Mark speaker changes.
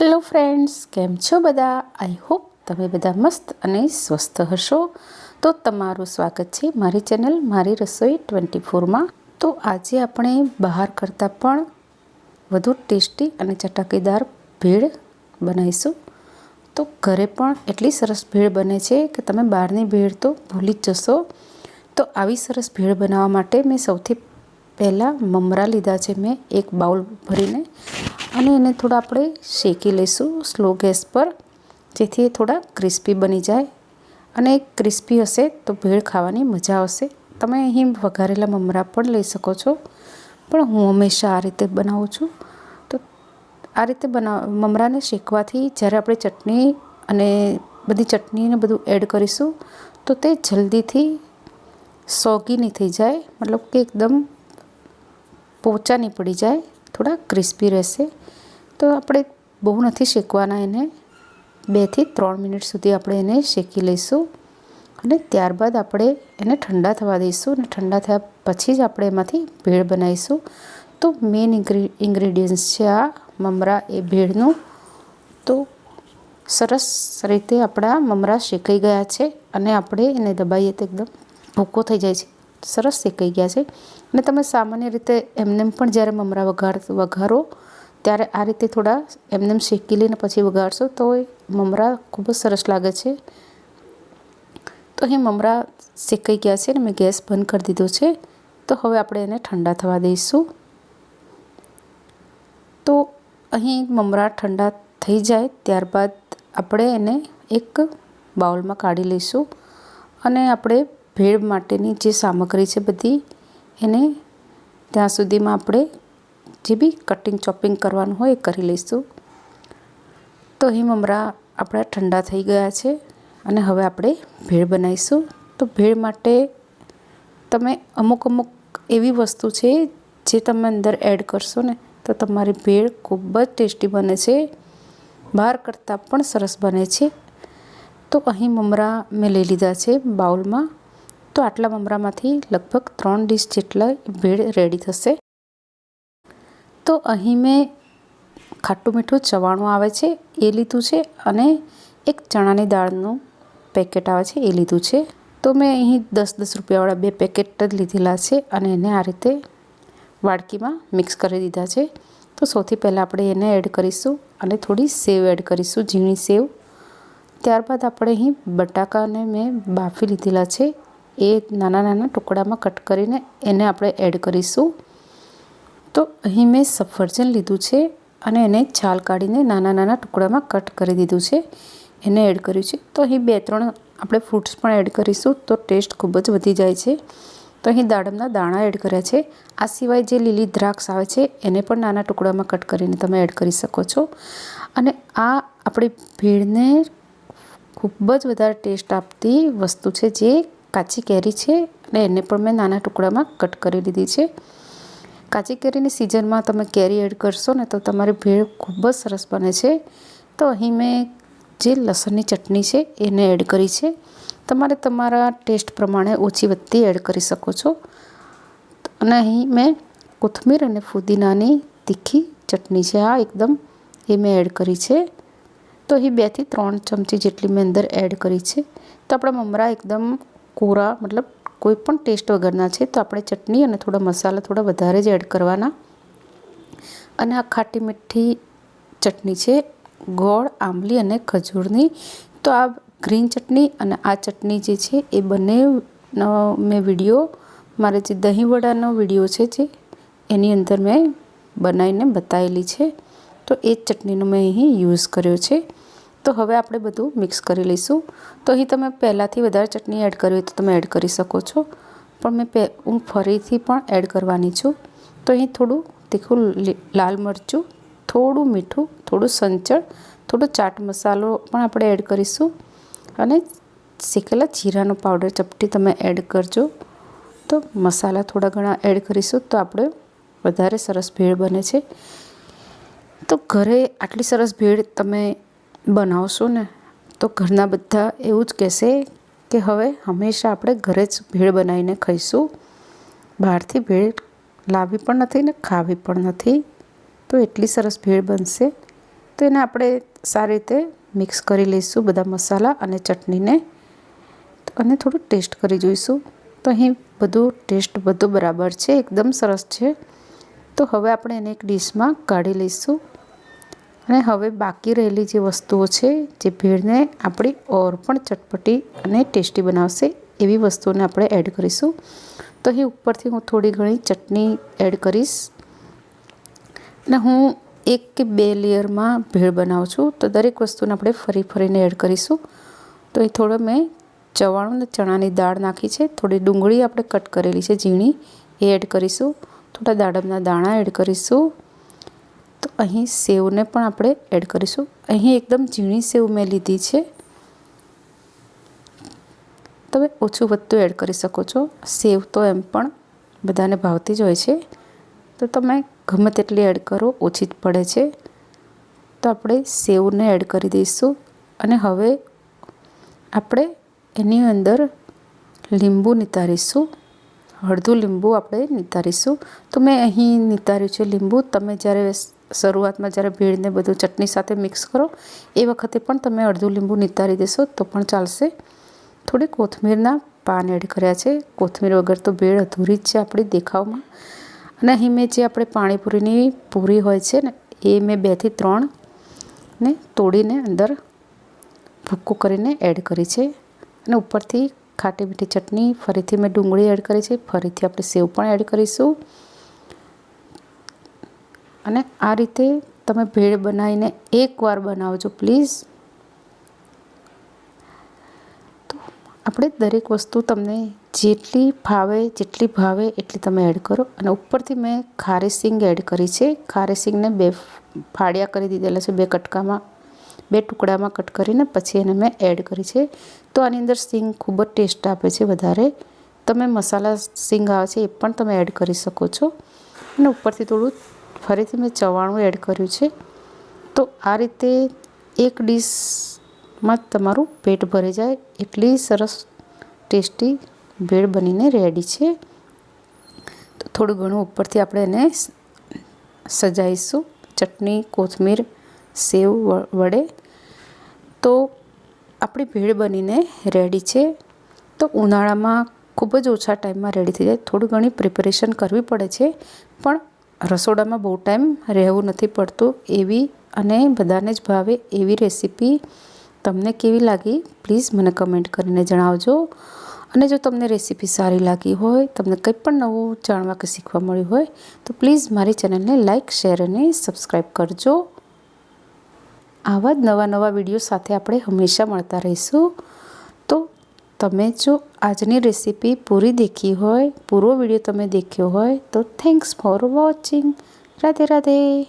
Speaker 1: Hello friends, કેમ છો બધા? આઈ હોપ તમે બધા મસ્ત અને સ્વસ્થ હશો. તો તમારું સ્વાગત છે મારી ચેનલ મારી રસોઈ ટ્વેન્ટી ફોરમાં. તો આજે આપણે બહાર કરતાં પણ વધુ ટેસ્ટી અને ચટાકેદાર ભેળ બનાવીશું. તો ઘરે પણ એટલી સરસ ભેળ બને છે કે તમે બહારની ભેળ તો ભૂલી જ જશો. તો આવી સરસ ભેળ બનાવવા માટે મેં સૌથી પહેલાં મમરા લીધા છે મેં એક બાઉલ ભરીને અને એને થોડા આપણે શેકી લઈશું સ્લો ગેસ પર, જેથી એ થોડા ક્રિસ્પી બની જાય. અને ક્રિસ્પી હશે તો ભેળ ખાવાની મજા આવશે. તમે અહીં વઘારેલા મમરા પણ લઈ શકો છો. પણ હું હંમેશા આ રીતે બનાવું છું. તો આ રીતે બનાવ મમરાને શેકવાથી જ્યારે આપણે ચટણી અને બધી ચટણીને બધું એડ કરીશું, તો તે જલ્દીથી સોગી નહીં થઈ જાય. મતલબ કે એકદમ પોચા નહીં પડી જાય, થોડા ક્રિસ્પી રહેશે. તો આપણે બહુ નથી શેકવાના એને. બેથી ત્રણ મિનિટ સુધી આપણે એને શેકી લઈશું અને ત્યારબાદ આપણે એને ઠંડા થવા દઈશું અને ઠંડા થયા પછી જ આપણે એમાંથી ભેળ બનાવીશું. તો મેઇન ઇન્ગ્રેડિયન્ટ્સ છે આ, મમરા એ ભેળનું. તો સરસ રીતે આપણા મમરા શેકાઈ ગયા છે અને આપણે એને દબાઈએ તો એકદમ ભૂકો થઈ જાય છે. સરસ શેકાઈ ગયા છે. અને તમે સામાન્ય રીતે એમને પણ જ્યારે મમરા વઘાર, વઘારો, ત્યારે આ રીતે થોડા એમને શેકી લઈને પછી વઘારશો, તો એ મમરા ખૂબ જ સરસ લાગે છે. તો અહીં મમરા શેકાઈ ગયા છે અને મેં ગેસ બંધ કરી દીધો છે. તો હવે આપણે એને ઠંડા થવા દઈશું. તો અહીં મમરા ઠંડા થઈ જાય ત્યારબાદ આપણે એને એક બાઉલમાં કાઢી લઈશું. અને આપણે ભેળ માટેની જે સામગ્રી છે બધી, એને ત્યાં સુધીમાં આપણે જે બી કટિંગ ચોપિંગ કરવાનું હોય એ કરી લઈશું. તો અહીં મમરા આપણા ઠંડા થઈ ગયા છે અને હવે આપણે ભેળ બનાવીશું. તો ભેળ માટે તમે અમુક અમુક એવી વસ્તુ છે જે તમે અંદર એડ કરશો ને, તો તમારી ભેળ ખૂબ જ ટેસ્ટી બને છે. બહાર કરતાં પણ સરસ બને છે. તો અહીં મમરા મેં લઈ લીધા છે બાઉલમાં. તો આટલા મમરામાંથી લગભગ ત્રણ ડીશ જેટલા ભેળ રેડી થશે. તો અહીં મેં ખાટું મીઠું ચવાણું આવે છે, એ લીધું છે અને એક ચણાની દાળનું પેકેટ આવે છે, એ લીધું છે. તો મેં અહીં દસ દસ રૂપિયાવાળા બે પેકેટ જ લીધેલા છે અને એને આ રીતે વાડકીમાં મિક્સ કરી દીધા છે. તો સૌથી પહેલાં આપણે એને એડ કરીશું અને થોડી સેવ એડ કરીશું, ઝીણી સેવ. ત્યારબાદ આપણે અહીં બટાકાને મેં બાફી લીધેલા છે. એ નાના નાના ટુકડામાં કટ કરીને એને આપણે એડ કરીશું. તો અહીં મેં સફરજન લીધું છે અને એને છાલ કાઢીને નાના નાના ટુકડામાં કટ કરી દીધું છે. એને એડ કર્યું છે. તો અહીં બે ત્રણ આપણે ફ્રૂટ્સ પણ એડ કરીશું તો ટેસ્ટ ખૂબ જ વધી જાય છે. તો અહીં દાડમના દાણા એડ કર્યા છે. આ સિવાય જે લીલી દ્રાક્ષ આવે છે એને પણ નાના ટુકડામાં કટ કરીને તમે એડ કરી શકો છો. અને આ આપણી ભીડને ખૂબ જ વધારે ટેસ્ટ આપતી વસ્તુ છે જે કાચી કેરી છે અને એને પણ મેં નાના ટુકડામાં કટ કરી લીધી છે. કાચી કેરીની સિઝનમાં તમે કેરી એડ કરશો ને તો તમારી ભેળ ખૂબ જ સરસ બને છે. તો અહીં મેં જે લસણની ચટણી છે એને એડ કરી છે. તમારે તમારા ટેસ્ટ પ્રમાણે ઓછી વધતી એડ કરી શકો છો. અને અહીં મેં કોથમીર અને ફુદીનાની તીખી ચટણી છે. આ એકદમ એ મેં એડ કરી છે. તો અહીં બેથી ત્રણ ચમચી જેટલી મેં અંદર એડ કરી છે. તો આપણા મમરા એકદમ કોરા, મતલબ કોઈ પણ ટેસ્ટ વગરના છે, તો આપણે ચટણી અને થોડા મસાલા થોડા વધારે જ એડ કરવાના. અને આ ખાટી મીઠી ચટણી છે, ગોળ, આંબલી અને ખજૂરની. તો આ ગ્રીન ચટણી અને આ ચટણી જે છે, એ બંને મેં વીડિયો મારે જે દહીં વડાનો વીડિયો છે જે, એની અંદર મેં બનાવીને બતાવેલી છે. તો એ જ ચટણીનો મેં અહીં યુઝ કર્યો છે. તો હવે આપણે બધું મિક્સ કરી લઈશું. તો અહીં તમે પહેલાંથી વધારે ચટણી એડ કરવી તો તમે એડ કરી શકો છો. પણ મેં પે, હું ફરીથી પણ એડ કરવાની છું. તો અહીં થોડું તીખું લાલ મરચું, થોડું મીઠું, થોડું સંચળ, થોડો ચાટ મસાલો પણ આપણે એડ કરીશું. અને શેકેલા જીરાનો પાવડર ચપટી તમે એડ કરજો. તો મસાલા થોડા ઘણા એડ કરીશું તો આપણે વધારે સરસ ભેળ બને છે. તો ઘરે આટલી સરસ ભેળ તમે બનાવશો ને, તો ઘરના બધા એવું જ કહેશે કે હવે હંમેશા આપણે ઘરે જ ભેળ બનાવીને ખાઈશું. બહારથી ભેળ લાવવી પણ નથી ને ખાવી પણ નથી. તો એટલી સરસ ભેળ બનશે. તો એને આપણે સારી રીતે મિક્સ કરી લઈશું બધા મસાલા અને ચટણીને. અને થોડું ટેસ્ટ કરી જોઈશું. તો અહીં બધું ટેસ્ટ બધું બરાબર છે, એકદમ સરસ છે. તો હવે આપણે એને એક ડીશમાં કાઢી લઈશું. અને હવે બાકી રહેલી જે વસ્તુઓ છે, જે ભેળને આપણી ઓર પણ ચટપટી અને ટેસ્ટી બનાવશે, એવી વસ્તુઓને આપણે એડ કરીશું. તો અહીં ઉપરથી હું થોડી ઘણી ચટણી એડ કરીશ. અને હું એક કે બે લેયરમાં ભેળ બનાવું છું, તો દરેક વસ્તુને આપણે ફરી ફરીને એડ કરીશું. તો એ થોડો મેં ચવાણું ને ચણાની દાળ નાખી છે, થોડી ડુંગળી આપણે કટ કરેલી છે ઝીણી, એ એડ કરીશું. થોડા દાડમના દાણા એડ કરીશું. તો અહીં સેવને પણ આપણે એડ કરીશું. અહીં એકદમ ઝીણી સેવ મેં લીધી છે. તમે ઓછું વધતું એડ કરી શકો છો. સેવ તો એમ પણ બધાને ભાવતી જ હોય છે. તો તમે ગમે તેટલી એડ કરો, ઓછી જ પડે છે. તો આપણે સેવને એડ કરી દઈશું. અને હવે આપણે એની અંદર લીંબુ નિતારીશું. અડધું લીંબુ આપણે નિતારીશું. તો મેં અહીં નિતાર્યું છે લીંબુ. તમે જ્યારે શરૂઆતમાં જ્યારે ભેળને બધું ચટણી સાથે મિક્સ કરો, એ વખતે પણ તમે અડધું લીંબુ નિતારી દેશો તો પણ ચાલશે. થોડી કોથમીરના પાન એડ કર્યા છે. કોથમીર વગર તો ભેળ અધૂરી જ છે આપણી દેખાવમાં. અને અહીં મેં જે આપણે પાણીપુરીની પૂરી હોય છે ને, એ મેં બેથી ત્રણ ને તોડીને અંદર ભૂક્કું કરીને એડ કરી છે. અને ઉપરથી ખાટી મીઠી ચટણી ફરીથી મેં ડુંગળી એડ કરી છે. ફરીથી આપણે સેવ પણ એડ કરીશું. અને આ રીતે તમે ભેળ બનાવીને એકવાર બનાવજો, પ્લીઝ. તો આપણે દરેક વસ્તુ તમને જેટલી ભાવે જેટલી ભાવે એટલી તમે એડ કરો. અને ઉપરથી મેં ખારેસિંગ એડ કરી છે. ખારેસિંગને બે ફાળિયા કરી દીધેલા છે, બે કટકામાં, બે ટુકડામાં કટ કરીને પછી એને મેં એડ કરી છે. તો આની અંદર સિંગ ખૂબ જ ટેસ્ટ આપે છે વધારે. તમે મસાલા સિંગ આવે છે એ પણ તમે એડ કરી શકો છો. અને ઉપરથી થોડું ફરીથી મેં ચવાણું એડ કર્યું છે. તો આ રીતે એક ડીશમાં તમારું પેટ ભરી જાય એટલી સરસ ટેસ્ટી ભેળ બનીને રેડી છે. તો થોડું ઘણું ઉપરથી આપણે એને સજાવીશું ચટણી, કોથમીર, સેવ વડે. તો આપણી ભેળ બનીને રેડી છે. તો ઉનાળામાં ખૂબ જ ઓછા ટાઈમમાં રેડી થઈ જાય. થોડી ઘણી પ્રિપરેશન કરવી પડે છે. પણ રસોડામાં બહુ ટાઈમ રહેવું નથી પડતું. એવી અને બધાને જ ભાવે એવી રેસીપી તમને કેવી લાગી પ્લીઝ મને કમેન્ટ કરીને જણાવજો. અને જો તમને રેસીપી સારી લાગી હોય, તમને કંઈ પણ નવું જાણવા કે શીખવા મળ્યું હોય, તો પ્લીઝ મારી ચેનલને લાઇક શેર અને સબસ્ક્રાઈબ કરજો. આવા જ નવા નવા વીડિયો સાથે આપણે હંમેશા મળતા રહીશું. તમે જો આજની રેસીપી પૂરી દેખી હોય, પૂરો વીડિયો તમે દેખ્યો હોય, તો thanks for watching Radhe Radhe